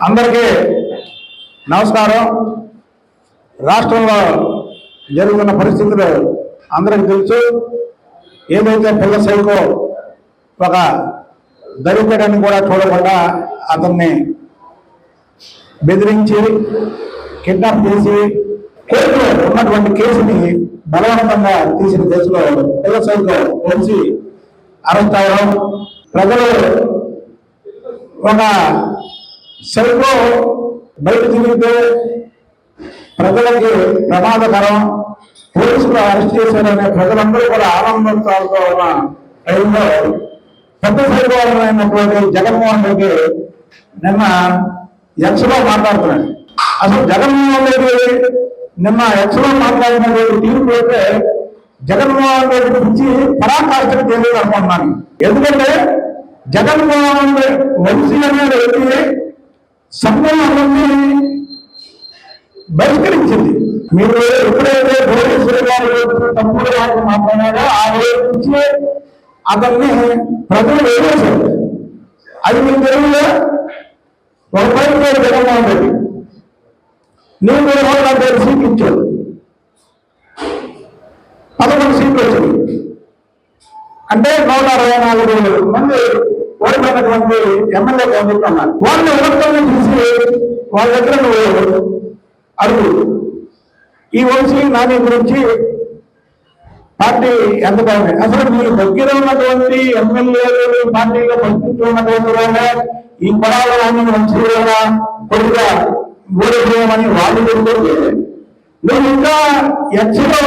అందరికీ నమస్కారం. రాష్ట్రంలో జరుగుతున్న పరిస్థితులు అందరికి తెలుసు. ఏదైతే పిల్ల సైకో ఒక దళితుడని కూడా చూడకుండా అతన్ని బెదిరించి కిడ్నాప్ చేసి కోర్టులో ఉన్నటువంటి కేసుని బలవంతంగా తీసిన కేసులో పిల్ల సైకో వచ్చి అరెస్ట్ అవ్వడం ప్రజలు ఒక సైకో బయట తిరిగితే ప్రజలకి ప్రమాదకరం. పోలీసులు అరెస్ట్ చేశారనే ప్రజలందరూ కూడా ఆనందంతో ఉన్న టైంలో పెద్ద సైకోమైనటువంటి జగన్మోహన్ రెడ్డి నిన్న ఎక్స్లో మాట్లాడుతున్నాడు. అసలు జగన్మోహన్ రెడ్డి నిన్న ఎక్స్లో మాట్లాడినటువంటి తీర్పు అయితే జగన్మోహన్ రెడ్డి గురించి పరాకాష్ఠకు తెలియదు అనుకుంటున్నాను ఎందుకంటే జగన్మోహన్ రెడ్డి వంశీ అనే వ్యక్తి సంఘాలన్నీ బహిష్కరించింది. మీరు ఎప్పుడైతే భువనేశ్వర గారు తప్పుడు గారు మాట్లాడారో ఆ రోజు నుంచి అతన్ని ప్రజలు వేసేశారు అది మీ తెలుగులో ఒక పైన పేరు జగన్మోహన్ రెడ్డి నేను కూడా నూట పేరు ఐదు ఇచ్చాడు పదకొండు సీట్లు వచ్చింది. అంటే నూట అరవై నాలుగు మంది ఓడిపోయినటువంటి ఎమ్మెల్యే క్యాండిడేట్ ఉన్నారు వాళ్ళని ఓట్లను చూసి వాళ్ళ దగ్గర నువ్వు అడుగు ఈ వంశీ నాని గురించి పార్టీ ఎంత బాగుంది అసలు మీరు దగ్గర ఉన్నటువంటి ఎమ్మెల్యేలు పార్టీలో పరిస్థితులు ఉన్నటువంటి వాళ్ళే ఈ పడాల నాని వంశీ కూడా కొద్దిగా ఓడిపోయామని వాళ్ళు చెబుతుంటే నువ్వు ఇంకా ఎచ్చలో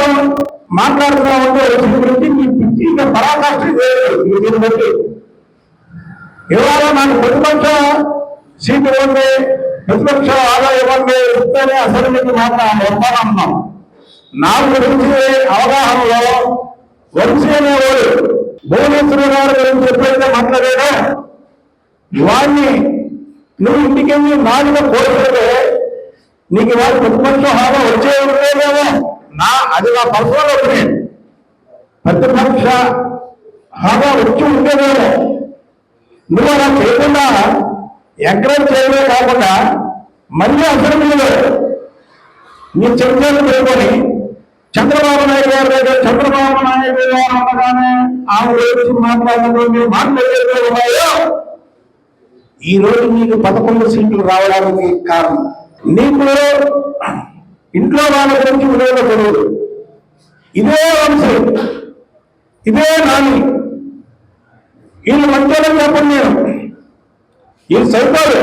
మాట్లాడుతున్నావు అంటే వంశీ గురించి నీ పిచ్చి ఇంకా పరాకాష్ఠ చేయలేదు ఈ దీన్ని బట్టి ఇవాళ నాకు ప్రతిపక్ష సీటు ఇవ్వండి ప్రతిపక్ష ఆదాయం ఇవ్వండి ఇస్తేనే అసెంబ్లీకి మాత్రం వస్తానన్నాం నాకు గురించి అవగాహనలో వంశీ అనేవాడు భువనేశ్వరి గారి గురించి ఎప్పుడైతే మాట్లాడాడో వాడిని నువ్వు ఇంటికెళ్ళి నాలుగు కోరితే నీకు ఇవాళ ప్రతిపక్ష హోదా వచ్చే ఉండేదేమో నా అది నా పర్సనల్ ఒపీనియన్ ప్రతిపక్ష హోదా వచ్చి ఉండేదేమో నువ్వు అలా చేయకుండా ఎంకరేజ్ చేయడమే కాకుండా మళ్ళీ అసెంబ్లీలో నీ చర్చలు పెట్టుకొని చంద్రబాబు నాయుడు గారి దగ్గర చంద్రబాబు నాయుడు గారు అనగానే ఆమె గురించి మాట్లాడినటువంటి మీరు ఏదైతే ఉన్నాయో? ఈ రోజు నీకు పదకొండు సీట్లు రావడానికి కారణం. నీకు ఇంట్లో వాళ్ళ గురించి విలువలో తెలియదు. ఇదే వంశీ ఇదే నాని. ఈయన మంచోళ్ళని చెప్పండి నేను. ఈ సైకోలు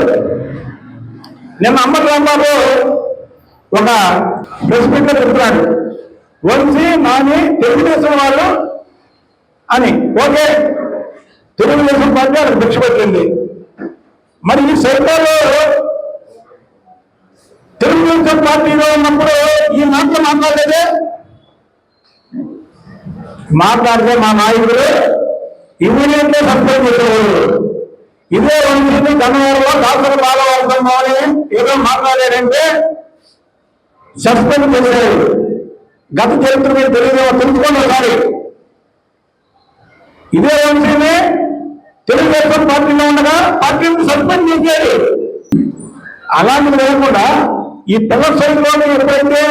నిన్న అమ్మ రాంబాబు ఒక ప్రెస్ మీట్లో చెప్తున్నాడు. వంశీ నాని తెలుగుదేశం వాళ్ళు అని. ఓకే. తెలుగుదేశం పార్టీ వాళ్ళకి భిక్ష పెట్టింది. మరి ఈ సైకోలు తెలుగుదేశం పార్టీలో ఉన్నప్పుడు ఈ మాటలు మాట్లాడలేదే? మాట్లాడితే మా నాయకుడు ఇమీడియట్గా సస్పెండ్ చేసేవాడు ఇదే వంశీ గన్నవరంలో డాక్టర్ బాలవర్ధన్ అని ఏదో మాట్లాడాడంటే సస్పెండ్ చేశాడు గత చరిత్ర మీద తెలియదు తెలుసుకోండి ఒకసారి. ఇదే వంశీని తెలుగుదేశం పార్టీలో ఉండగా పార్టీని సస్పెండ్ చేశాడు అలాంటిది లేకుండా ఈ పిల్ల సైడ్లోనే ఎప్పుడైతే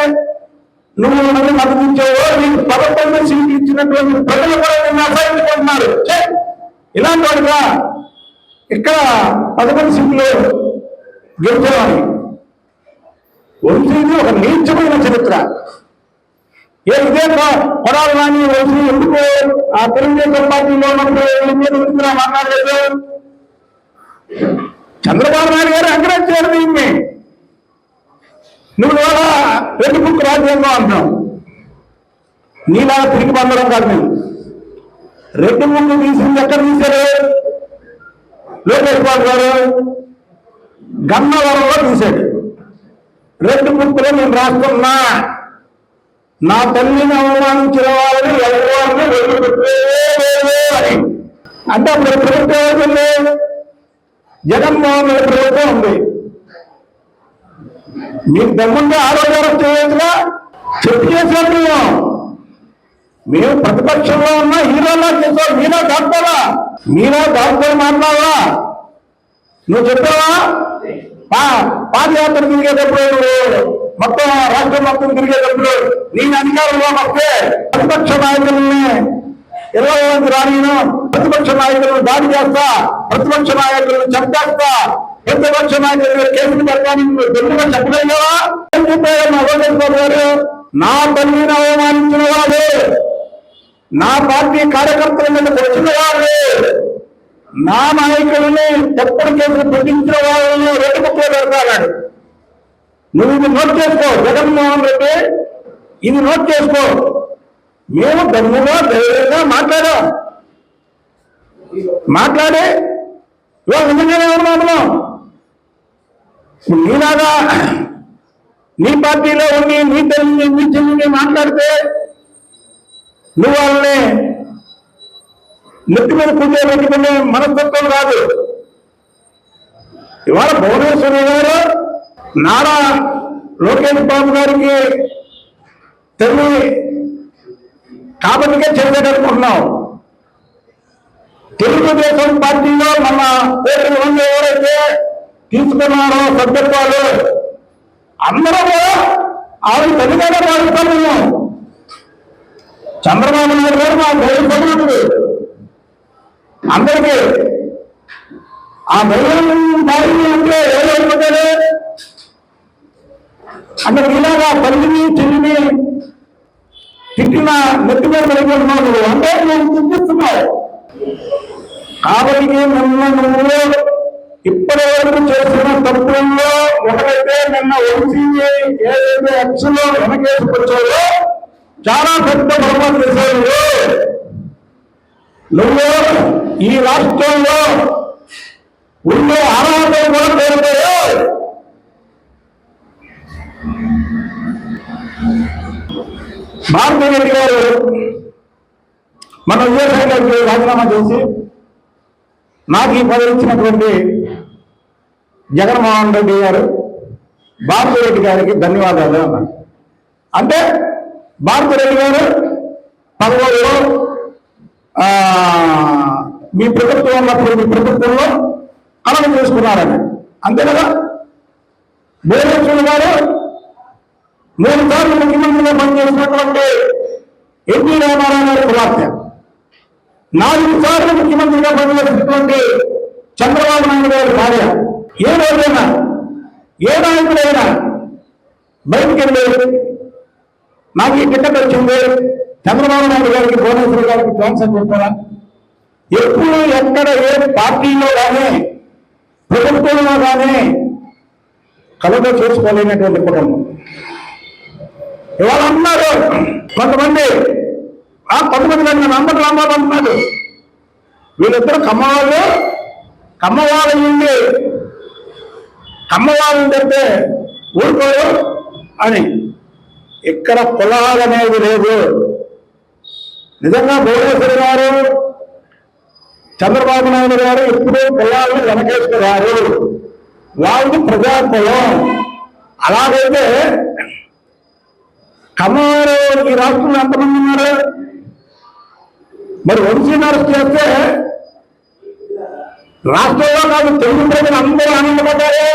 నువ్వు నన్ను మద్దతు నీకు పదకొండు సీట్లు ఇచ్చినటువంటి ప్రజలు కూడా నిన్ను అసహించుకుంటున్నారు. ఇలాంటి వాడుగా ఇక్కడ పదకొండు సీట్లు గెలుపుకోవాలి వంశీది ఒక నీచమైన చరిత్ర. ఏ ఇదే కొడాలి కానీ వంశీ ఎందుకు ఆ తెలుగుదేశం పార్టీలో ఉన్నప్పుడు మాట్లాడలేదు చంద్రబాబు నాయుడు గారు ఎంకరేజ్ చేయాలి దీన్ని. నువ్వు ఇవాళ రెండు బుక్ రాజ్యాంగం అంటున్నావు. నీలా తిరిగి పొందడం కాదు నేను. రెడ్డి బుక్ తీసింది ఎక్కడ తీశారు లోకేష్ బాబు గారు గన్నవరంలో తీశాడు రెడ్డి బుక్లో నేను రాస్తున్నా నా తల్లిని అవమానించిన వాళ్ళని ఎవరిని అని. అంటే అప్పుడు ప్రభుత్వం ఏమైంది జగన్మోహన్ రెడ్డి ప్రభుత్వం ఉంది. మీకు దమ్ముంటే ఆరోగ్యాలు చేయొచ్చుగా చెప్పు చేశారు మేము మేము ప్రతిపక్షంలో ఉన్న హీరోలా చేసావు మీనా డాక్టరా మీనా డాక్టర్ మాట్లాడవా నువ్వు చెప్పావా? పాదయాత్ర తిరిగేటప్పుడు మొత్తం రాష్ట్రం మొత్తం తిరిగేటప్పుడు నేను అధికారంలో వస్తే ప్రతిపక్ష నాయకుల్ని ఇరవై మంది ప్రతిపక్ష నాయకులను దాడి చేస్తా ప్రతిపక్ష నాయకులను చంపేస్తా ప్రతిపక్ష కేసులు పెడతాను తెలుగుగా చెప్పగలిగావా? ఏం నా తల్లిని అవమానించిన వాడు. నా పార్టీ కార్యకర్తల మీద వచ్చిన వాడు. నా నాయకుల్ని తప్పుడు కేసులు పెట్టించిన వాళ్ళని రెడ్డి ముక్కలు పెడతాడు నువ్వు ఇది నోట్ చేసుకో జగన్మోహన్ రెడ్డి. ఇది నోట్ చేసుకో. మేము దమ్ముగా ధైర్యంగా మాట్లాడాం. మాట్లాడి ఇవాళ నిజంగానే ఉన్నాము? నీలాగా నీ పార్టీలో ఉండి నీ తల్లిని నీ చెల్లిని మాట్లాడితే నువ్వు వాళ్ళని నెత్తి మీద కూర్చోబెట్టుకునే మనస్తత్వం కాదు. ఇవాళ భువనేశ్వరి గారు నారా లోకేష్ బాబు గారికి తల్లి కాబట్టికే చేసేటనుకుంటున్నాం తెలుగుదేశం పార్టీలో మన కోటి మంది ఎవరైతే తీసుకున్నారో సభ్యత్వాలు అందరూ కూడా ఆవిడ తల్లిగానే భావిస్తాం మేము చంద్రబాబు నాయుడు గారు మా ధైర్యపడినప్పుడు అందరికీ ఆ దైవం భార్య అంటే ఎవరైపోతాడు అంటే ఇలాగా తల్లిని చెల్లిని తిట్టిన నెత్తి మీద పడిపోతున్నాడు నువ్వు అంటే నేను చింతిస్తున్నావు కాబట్టి మిమ్మల్ని ఇప్పటి వరకు చేసిన తప్పుల్లో ఒకటైతే నిన్న ఓసీ ఏదైతే ఎక్స్లో వెనకేసుకొచ్చారో చాలా పెద్ద బహుమతి చేశారు. నువ్వు ఈ రాష్ట్రంలో ఉండే అర్హత కూడా కోల్పోయావు. భారతీయ రెడ్డి గారు? మన విజయసాయి గారికి రాజీనామా చేసి నాకు ఈ పదవి ఇచ్చినటువంటి జగన్మోహన్ రెడ్డి గారు భారతిరెడ్డి గారికి ధన్యవాదాలు అన్నారు. అంటే భారతిరెడ్డి గారు పదవుల్లో మీ ప్రభుత్వం ఉన్నప్పుడు మీ ప్రభుత్వంలో కలవ చేసుకున్నారని. అంతే కదా? భువనేశ్వర్ గారు మూడు సార్లు ముఖ్యమంత్రిగా పనిచేసినటువంటి ఎన్టీ రామారావు గారి కుమార్తె. నాలుగు సార్లు ముఖ్యమంత్రిగా పనిచేసినటువంటి చంద్రబాబు నాయుడు గారి భార్య. ఏ రోజైనా ఏ నాయకుడైనా బయటికి వెళ్ళి నాకు ఈ టికెట్ వచ్చింది చంద్రబాబు నాయుడు గారికి భువనేశ్వర్ గారికి ట్రాన్స్ఫర్ చెప్పారా ఎప్పుడు ఎక్కడ ఏ పార్టీలో కానీ ప్రభుత్వంలో కానీ కలగ చేసుకోలేనటువంటి కుటుంబం. ఇవాళ అన్నారు కొంతమంది ఆ కొంతమంది నన్ను నమ్మకం రాంబాబు అంటున్నాడు వీళ్ళిద్దరు కమ్మవాళ్ళు కమ్మవాళ్ళ నుండి కమ్మవాళ్ళని చెప్తే ఊరుకోరు అని. ఇక్కడ పొలాలు అనేది లేదు నిజంగా భువనేశ్వరి గారు చంద్రబాబు నాయుడు గారు ఎప్పుడూ పొలాలను వెనకేసుకున్నారు వాళ్ళు ప్రజాకులం అలాగైతే కమ్మవారు ఈ రాష్ట్రంలో ఎంతమంది ఉన్నారు? మరి వంశీ అరెస్ట్ చేస్తే రాష్ట్రంలో కాదు తెలుగు ప్రజలు అందరూ ఆనందపడ్డారు.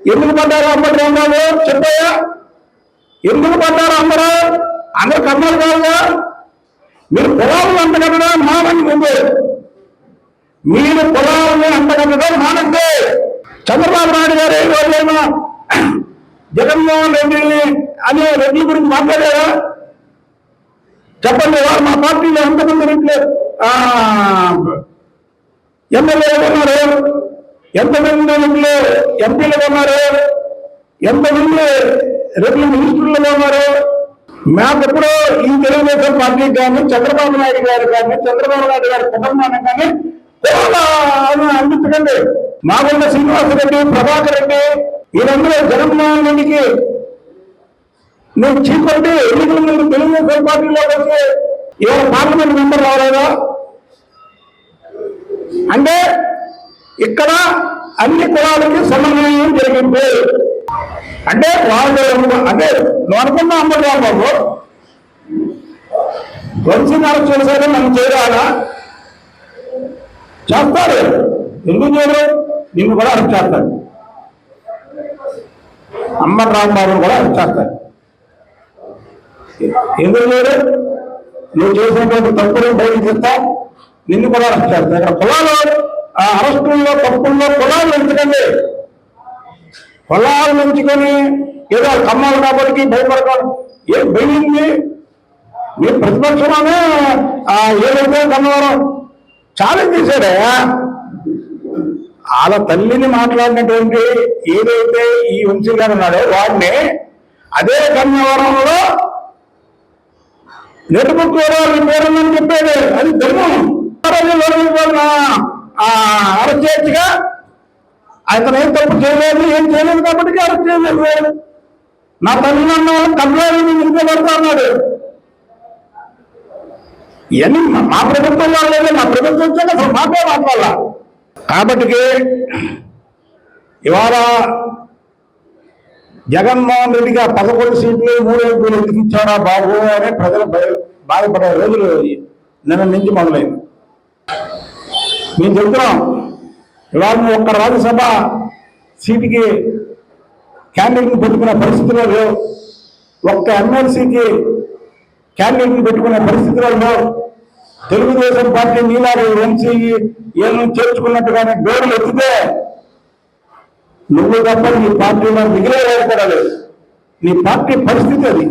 ఎందుకు పడ్డారు అప్పటి రాంబాబు చెప్పాయా ఎందుకు పడ్డారు అందరూ? అందరు కమ్మలు కాదుగా. మీరు పొలాలను అంతకన్నా మానండి ముందు. మీరు పొలాలని అంతకన్నా మానండి చంద్రబాబు నాయుడు గారు ఏ రోజైనా జగన్మోహన్ రెడ్డిని అనే రెడ్డి గురించి మాట్లాడారా? చెప్పండి వారు మా పార్టీలో ఎంతమంది రెడ్లు? ఎమ్మెల్యేలు ఉన్నారు ఎంతమంది ఎంపీలు ఉన్నారు ఎంతమంది రెడ్లు మినిస్టర్లు ఉన్నారు మాకెప్పుడు ఈ తెలుగుదేశం పార్టీ కానీ చంద్రబాబు నాయుడు గారు కానీ చంద్రబాబు నాయుడు గారి కుటుంబాన్ని కానీ కూడా అందించకండి. మాగుండ శ్రీనివాస రెడ్డి ప్రభాకర్ రెడ్డి వీరందరూ జగన్మోహన్ రెడ్డికి నువ్వు చీకొట్టి ఎన్నికల ముందు తెలుగుదేశం పార్టీలో వచ్చి ఏ పార్లమెంట్ మెంబర్ రావాలా అంటే ఇక్కడ అన్ని కులాలకి సమన్వయం జరిగింది. అంటే వాళ్ళు అంటే నువ్వు అనుకున్న అమ్మడు బాబు వంశీ అరెస్ట్ చేశారు మనం చేయాలా చేస్తారు ఎందుకు చేయరు నిన్ను కూడా అరెస్ట్ చేస్తారు అమ్మ రాంబాబును కూడా అరెస్ట్ చేస్తారు ఎందుకు చేయరు నువ్వు చేసినటువంటి తప్పులు బయటకు తీస్తా నిన్ను కూడా అరెస్ట్ చేస్తారు ఇక్కడ కులాలు ఆ అరెస్టుల్లో తప్పుల్లో కులాలు ఎందుకండి కులాలు ఎంచుకొని ఏదో కమ్మాలు కాబట్టి భయపడకూడదు. ఏం భయింది మీ ప్రతిపక్షంలోనే ఏదైతే కమ్మవారం ఛాలెంజ్ చేశాడే. వాళ్ళ తల్లిని మాట్లాడినటువంటి ఏదైతే ఈ వంశీ గారు ఉన్నాడో వాడిని అదే కన్యవరంలో నెట్టుముక్కు పేరుందని చెప్పేది. అది ధర్మం అరెస్ట్ చేయొచ్చుగా అతను ఏం తప్పు చేయలేదు ఏం చేయలేదు కాబట్టి అరెస్ట్ చేయలేదు నా తల్లి నన్ను కంప్లైంట్ నిలిపేబడతా అన్నాడు ఇవన్నీ మా- ప్రభుత్వం వాళ్ళే మా ప్రభుత్వం వచ్చాక అసలు మాకే మాట్లాడాల. కాబట్టి ఇవాళ జగన్మోహన్ రెడ్డిగా పదకొండు సీట్లు మూడు ఎంపీలు ఎందుకు ఇచ్చారా బాబు అని ప్రజలు భయ- బాధపడే రోజులు నిన్న నుంచి మొదలైంది. మేము చెబుతున్నాం ఇవాళ నువ్వు ఒక్క రాజ్యసభ సీటుకి క్యాండిడేట్ని పెట్టుకునే పరిస్థితిలో లేవు. ఒక్క ఎమ్మెల్సీకి క్యాండిడేట్ని పెట్టుకునే పరిస్థితిలో లేవు. తెలుగుదేశం పార్టీ నీలాగే వంశీ ఏళ్ళను చేర్చుకున్నట్టుగానే డోర్లు ఎత్తితే నువ్వు తప్ప నీ పార్టీలో మిగిలే ఏర్పడాలి నీ పార్టీ పరిస్థితి అది.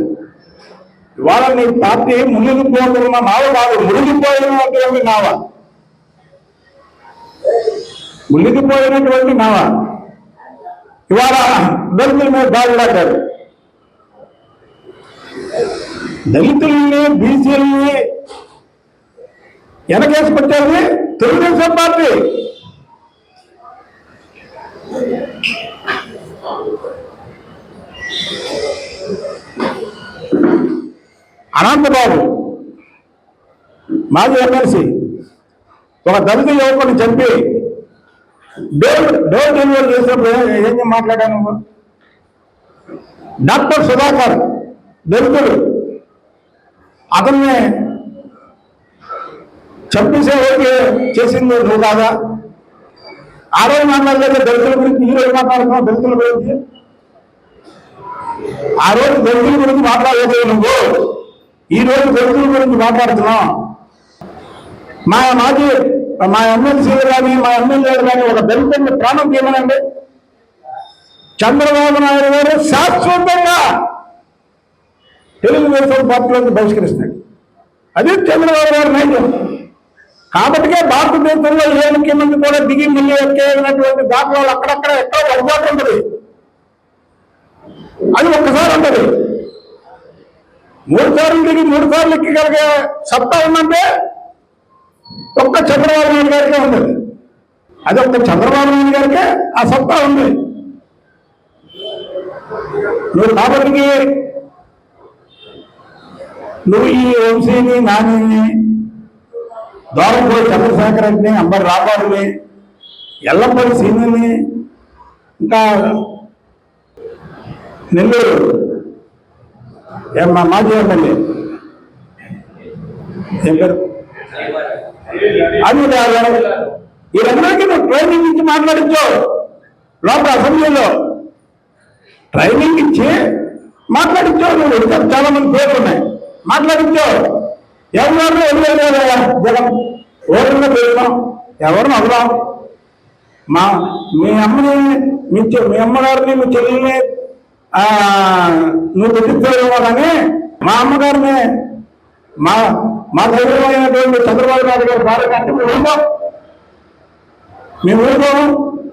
ఇవాళ నీ పార్టీ మునిగిపోతున్న నావ కాదు మునిగిపోయినటువంటి నావ. మునిగిపోయినటువంటి నావ ఇవాళ దళితుల మీద దాడులాడారు దళితుల్ని బీసీలని వెనకేసి వెనకేసుకొచ్చేది తెలుగుదేశం పార్టీ. అనంతబాబు మాజీ ఎమ్మెల్సీ ఒక దళిత యువకుని చంపి డోర్ డోర్ డెలివరీ చేసినప్పుడు ఏం- ఏం మాట్లాడాను నువ్వు? డాక్టర్ సుధాకర్ దళితుడు అతన్ని చంపేసే ఓకే చేసింది నువ్వు కాదా ఆ రోజు మాట్లాడలేదు దళితుల గురించి ఈ రోజు మాట్లాడుతున్నావు దళితుల గురించి ఆ రోజు దళితుల గురించి మాట్లాడలేదు నువ్వు ఈ రోజు దళితుల గురించి మాట్లాడుతున్నావు మా మాజీ మా ఎమ్మెల్సీ కానీ మా ఎమ్మెల్యేలు కానీ ఒక దళితుడిని ప్రాణం తీయమనండి. చంద్రబాబు నాయుడు గారు శాశ్వతంగా తెలుగుదేశం పార్టీలోకి బహిష్కరిస్తాడు. అది చంద్రబాబు గారు నైజం. కాబట్టికే భారతదేశంలో ఏ ముఖ్యమంత్రి కూడా దిగి మళ్ళీ ఎక్కేటువంటి దాఖలాలు అక్కడక్కడ ఎక్కడ ఒకటి ఉంటుంది. అది ఒక్కసారి ఉంటుంది. మూడు సార్లు దిగి మూడు సార్లు ఎక్కగలిగే సత్తా ఉందంటే ఒక్క చంద్రబాబు నాయుడు గారికే ఉంది. అది ఒక్క చంద్రబాబు నాయుడు గారికే ఆ సత్తా ఉంది. నువ్వు కాబట్టి నువ్వు ఈ వంశీని నానిని దోరంపూడి చంద్రశేఖర్ రెడ్డిని అంబర్ రాబాబుని ఎల్లంపల్లి సీనిని ఇంకా నెల్లూరు ఏం మా మాజీ ఎమ్మెల్యే? ఏం పేరు? అది వీరందరికీ నువ్వు ట్రైనింగ్ ఇచ్చి మాట్లాడించు. లోపల అసెంబ్లీలో ట్రైనింగ్ ఇచ్చి మాట్లాడించు. నువ్వు ఇంకా చాలా మంది పేర్లు ఉన్నాయి. మాట్లాడించు. ఎవరు వదిలేదా జగన్. ఓటున్న పేరున్నాం ఎవరిని వదలాం మా మీ అమ్మని మీ మీ అమ్మగారిని మీ చెల్లెల్ని నువ్వు పెట్టించావేమో కానీ మా అమ్మగారిని మా మా దగ్గరమైనటువంటి చంద్రబాబు నాయుడు గారి భార్య కంటే మేము ఊరుకోం మేము ఊరుకోము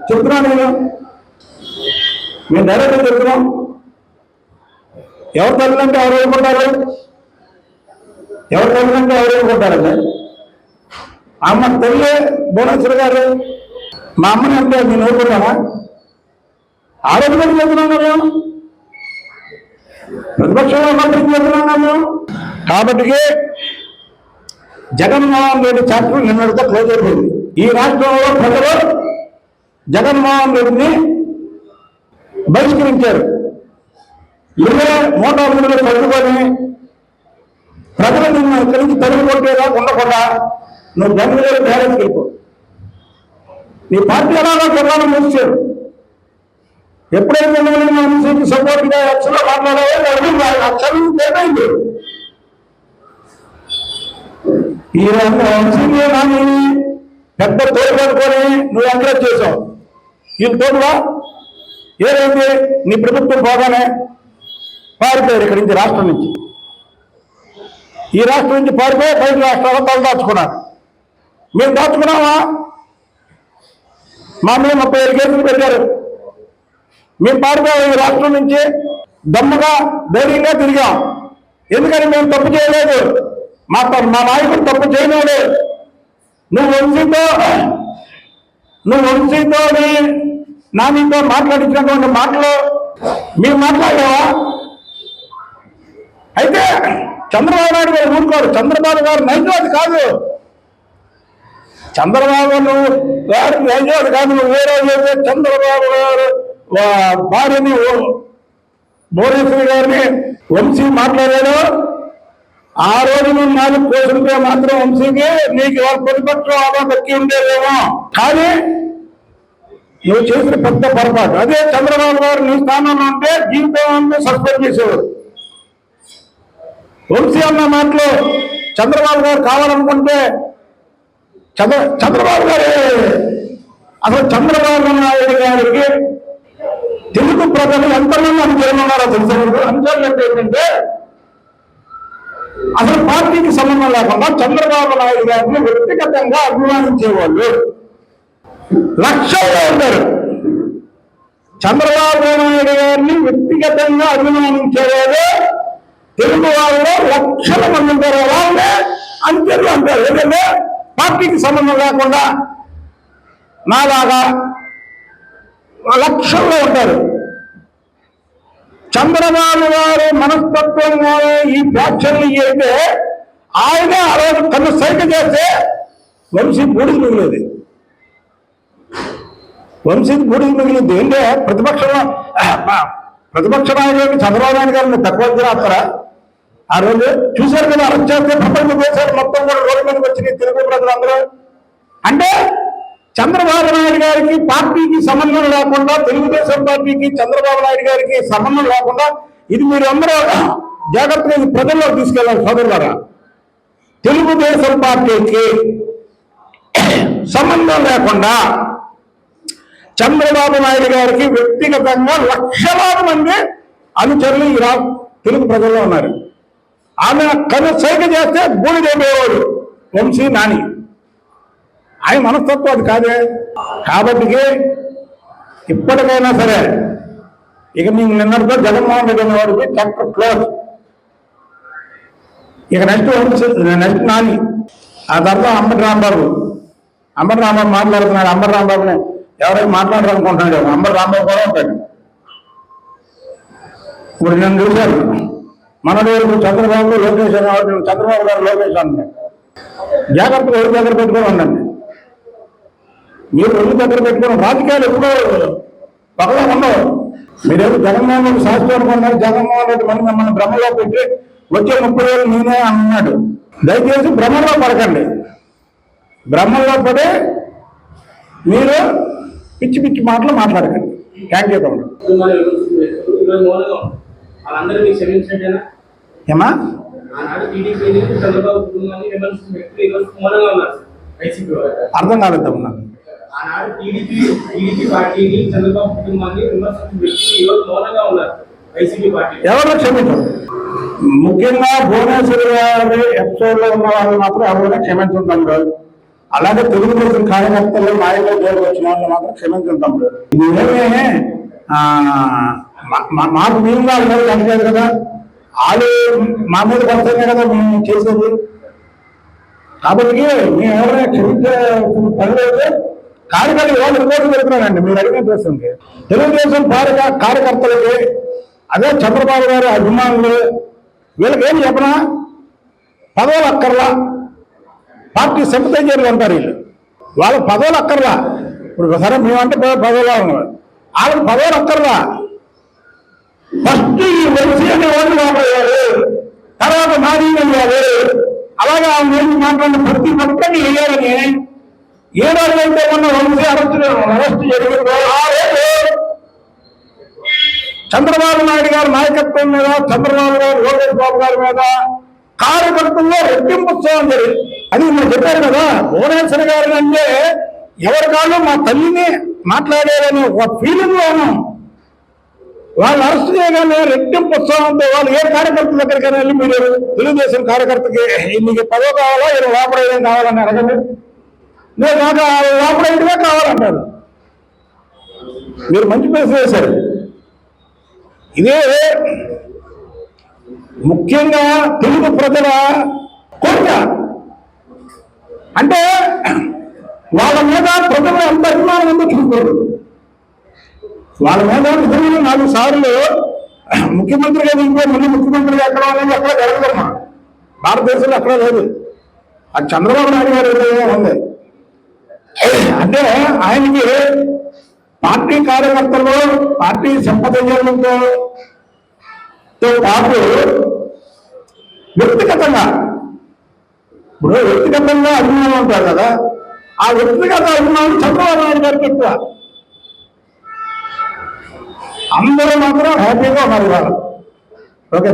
చెప్తున్నాను నేను. మేము డైరెక్ట్గా చెప్తున్నాం. ఎవరు తల్లిదంటే ఎవరు ఊరుకుంటారు ఎవరు తల్లిదంటే ఎవరు ఊరుకుంటారండి అమ్మ తల్లి భువనేశ్వర్ గారు. మా అమ్మని అంటే నేను ఊరుకుంటానా? ఆ రోజు కూడా మేము? ప్రతిపక్షంలో మంత్రి చెప్తున్నాం మేము? కాబట్టి జగన్మోహన్ రెడ్డి చాప్టర్ నిన్నటితో క్లోజ్ అయిపోయింది. ఈ రాష్ట్రంలో ప్రజలు జగన్మోహన్ రెడ్డిని బహిష్కరించారు. ఇదే మోటార్లు చదువుకొని ప్రజలు నిన్ను ఇక్కడి నుంచి తరుగు కొట్టేలా ఉండకుండా నువ్వు బెంగళూరు బ్యాలెన్స్ వెళ్ళిపో. నీ పార్టీ ఎలాగో కొన్నాను మూసారు ఎప్పుడైతే నువ్వు వంశీకి సపోర్ట్గా అక్షలో మాట్లాడావో అడుగు అక్షరం ఈ రంగం కానీ పెద్ద తోడు పడుకొని నువ్వు ఎంకరేజ్ చేసావు. వీళ్ళు తోడువా ఏదైంది? నీ ప్రభుత్వం పోగానే పారిపోయారు ఇక్కడి నుంచి రాష్ట్రం నుంచి. ఈ రాష్ట్రం నుంచి పారిపోయి బయట రాష్ట్రాల్లో తల దాచుకున్నారు. మేము దాచుకున్నామా? మా మీద ముప్పై ఏడు కేసులు పెట్టారు. మేము పారిపోయాం ఈ రాష్ట్రం నుంచి దమ్ముగా ధైర్యంగా తిరిగాం. ఎందుకని మేము తప్పు చేయలేదు? మా మా నాయకుడు తప్పు చేయలేడు. నువ్వు వంశీతో నువ్వు వంశీతో నా నీతో మాట్లాడించినటువంటి మాటలు మీరు మాట్లాడావా అయితే చంద్రబాబు నాయుడు గారు ఊరుకోరు. చంద్రబాబు గారు నైజవాది కాదు. చంద్రబాబు నువ్వు గారు నైజం కాదు. నువ్వు వేరే చంద్రబాబు గారు భార్యని మోరేశ్వరి గారిని వంశీ మాట్లాడాడు. ఆ రోజు నువ్వు నాలుగు కోసుంటే మాత్రం వంశీకి నీకు ఎవరు ప్రతిపక్షం అలా దక్కి ఉండేదేమో. కానీ నువ్వు చేసిన పెద్ద పొరపాటు. అదే చంద్రబాబు గారు నీ స్థానంలో ఉంటే జీవితం సస్పెండ్ చేసేవారు వంశీ అన్న మాటలు చంద్రబాబు గారు కావాలనుకుంటే చంద్ర చంద్రబాబు గారు. అసలు చంద్రబాబు నాయుడు గారికి తెలుగు ప్రజలు ఎంతమంది అనుచరులున్నారో తెలుసా తెలుసు అనుచరులు అంటే ఏంటంటే అసలు పార్టీకి సంబంధం లేకుండా చంద్రబాబు నాయుడు గారిని వ్యక్తిగతంగా అభిమానించేవాళ్ళు లక్షల్లో ఉంటారు చంద్రబాబు నాయుడు గారిని వ్యక్తిగతంగా అభిమానించేవాళ్ళు తెలుగు వాళ్ళు లక్షల మంది ఉంటారు వాళ్ళే అంచెలు అంటారు ఎందుకంటే పార్టీకి సంబంధం లేకుండా నాలాగా లక్షల్లో ఉంటారు చంద్రబాబు గారు మనస్తత్వం ఈ వ్యాఖ్యలు అయితే ఆయన ఆ రోజు తన సైక చేస్తే వంశీ బూడిది మిగిలేదు. వంశీకి బూడిది మిగిలింది. ఏంటే? ప్రతిపక్షంలో ప్రతిపక్ష నాయకుడికి చంద్రబాబు నాయుడు గారిని తక్కువ అంచనా ఆ రోజు చూశారు కదా అరెస్ట్ చేస్తే ప్రపంచ దేశాలు మొత్తం కూడా రోడ్డు మీదకి వచ్చినాయి. తెలుగు ప్రజలందరూ. అంటే చంద్రబాబు నాయుడు గారికి పార్టీకి సంబంధం లేకుండా తెలుగుదేశం పార్టీకి చంద్రబాబు నాయుడు గారికి సంబంధం లేకుండా ఇది మీరు అందరూ జాగ్రత్తగా ప్రజల్లో తీసుకెళ్ళాలి సోదరులారా. తెలుగుదేశం పార్టీకి సంబంధం లేకుండా చంద్రబాబు నాయుడు గారికి వ్యక్తిగతంగా లక్షలాది మంది అనుచరులు ఈ తెలుగు ప్రజల్లో ఉన్నారు. ఆమె కను సైగ చేస్తే బూడిదేవాడు వంశీ నాని. ఆయన మనస్తత్వం అది కాదే. కాబట్టి ఇప్పటికైనా సరే ఇక మీకు నిన్నటితో జగన్మోహన్ రెడ్డి అనే వాడికి చాప్టర్ క్లోజ్ ఇక నెక్స్ట్ నెక్స్ట్ నాని. ఆ తర్వాత అంబటి రాంబాబు. అంబటి రాంబాబు మాట్లాడుతున్నాడు. అంబటి రాంబాబుని ఎవరైనా మాట్లాడాలనుకుంటున్నాడు అంబటి రాంబాబు కూడా ఉంటాడు. ఇప్పుడు నేను చూశాను. మనడు చంద్రబాబు లోకేష్ అనేవాడు చంద్రబాబు గారు లోకేష్ అన్నాడు. జాగ్రత్తగా ఎవరి దగ్గర పెట్టుకొని ఉండండి. మీరు రెండు దగ్గర పెట్టుకుని రాజకీయాలు ఎప్పుడూ పగలా ఉండవు. మీరేదో జగన్మోహన్ రెడ్డి శాస్త్రం అనుకున్నారు జగన్మోహన్ రెడ్డి మనం మిమ్మల్ని భ్రమలో పెట్టి వచ్చే ముప్పై వేలు నేనే అన్నాడు. దయచేసి భ్రమలో పడకండి. భ్రమలో పడి మీరు పిచ్చి పిచ్చి మాటలు మాట్లాడకండి. థ్యాంక్ యూ ఏమా. అర్థం కాలేదు నాకు. ఆనాడు టీడీపీ టీడీపీ పార్టీని చంద్రబాబు కుటుంబాన్ని విమర్శించిన వ్యక్తులు ఈరోజు మౌనంగా ఉన్నారు వైసీపీ పార్టీ ఎవరు క్షమించరు ముఖ్యంగా భువనేశ్వరి గారి ఎపిసోడ్లో ఉన్న వాళ్ళు మాత్రం ఎవరైనా క్షమించడం తమ్ముడు అలాగే తెలుగుదేశం కార్యకర్తలు నాయకులు జోలికి వచ్చిన వాళ్ళు మాత్రం క్షమించడం తమ్ముడు ఇది ఏమీ ఆ, మా- మా- మాకు మేము వాళ్ళ మీద కనిపించదు కదా వాళ్ళు మా మీద పడితేనే కదా మేము చేసేది కాబట్టి మేము ఎవరైనా క్షమించే పని లేదు కార్యకర్తలు ఎవరు రిపోర్ట్ పెడుతున్నారండి మీరు అడిగిన ప్రశ్నకి తెలుగుదేశం కార్య కార్యకర్తలకి అదే చంద్రబాబు గారి అభిమానులు వీళ్ళకి ఏం చెప్పనా పదవులు అక్కర్లా పార్టీ సింపతైజర్లు అంటారు వీళ్ళు వాళ్ళ పదవులు అక్కర్లా ఇప్పుడు సరే మేమంటే పద- పదవులు ఉన్నారు వాళ్ళకి పదవులు అక్కర్లా ఫస్ట్ ఈ వంశీ అనే వాళ్ళు మాట్లాడారు తర్వాత నాని అయ్యారు అలాగే ఆ నేను మాట్లాడిన ప్రతి ఒక్కరిని వేయాలని ఏడాది రోజైతే ఉన్న వంశీ అరెస్టు అరెస్ట్ జరిగిందో ఆ రోజు చంద్రబాబు నాయుడు గారి నాయకత్వం మీద చంద్రబాబు గారు లోకేష్ బాబు గారి మీద కార్యకర్తల్లో రెట్టింపు ఉత్సవం జరిగింది. అది నేను చెప్పారు కదా భువనేశ్వర్ గారు అంటే ఎవరి కాళ్ళు మా తల్లిని మాట్లాడేదని ఒక ఫీలింగ్లో ఉన్నాం వాళ్ళు అరెస్ట్ చేయగానే రెట్టింపు ఉత్సవంతో వాళ్ళు ఏ కార్యకర్తల దగ్గరికైనా వెళ్ళి మీరు తెలుగుదేశం కార్యకర్తకి మీకు పదవి కావాలా? ఈయన లోపడేయడం కావాలని అడగండి. నేను నాకు లోపడేయడమే కావాలంటారు. మీరు మంచి పేరు వేశారు ఇదే ముఖ్యంగా తెలుగు ప్రజల కోరిక. అంటే వాళ్ళ మీద ప్రజలు ఎంత అభిమానం ఉందో చూసుకోరు వాళ్ళ మీద నిజంగా నాలుగు సార్లు ముఖ్యమంత్రిగా దిగిపోయి మళ్ళీ ముఖ్యమంత్రిగా ఎక్కడ అనేది ఎక్కడ జరగదమ్మా భారతదేశంలో ఎక్కడ లేదు. అది చంద్రబాబు నాయుడు గారు ఏదైనా ఉంది. అంటే ఆయనకి పార్టీ కార్యకర్తలు పార్టీ సంపదతో పాటు వ్యక్తిగతంగా ఇప్పుడు వ్యక్తిగతంగా అభిమానం ఉంటారు కదా ఆ వ్యక్తిగత అభిమానం చంద్రబాబు నాయుడు గారికి ఎక్కువ. అందరూ మాత్రం హ్యాపీగా ఉన్నారు వాళ్ళు ఓకే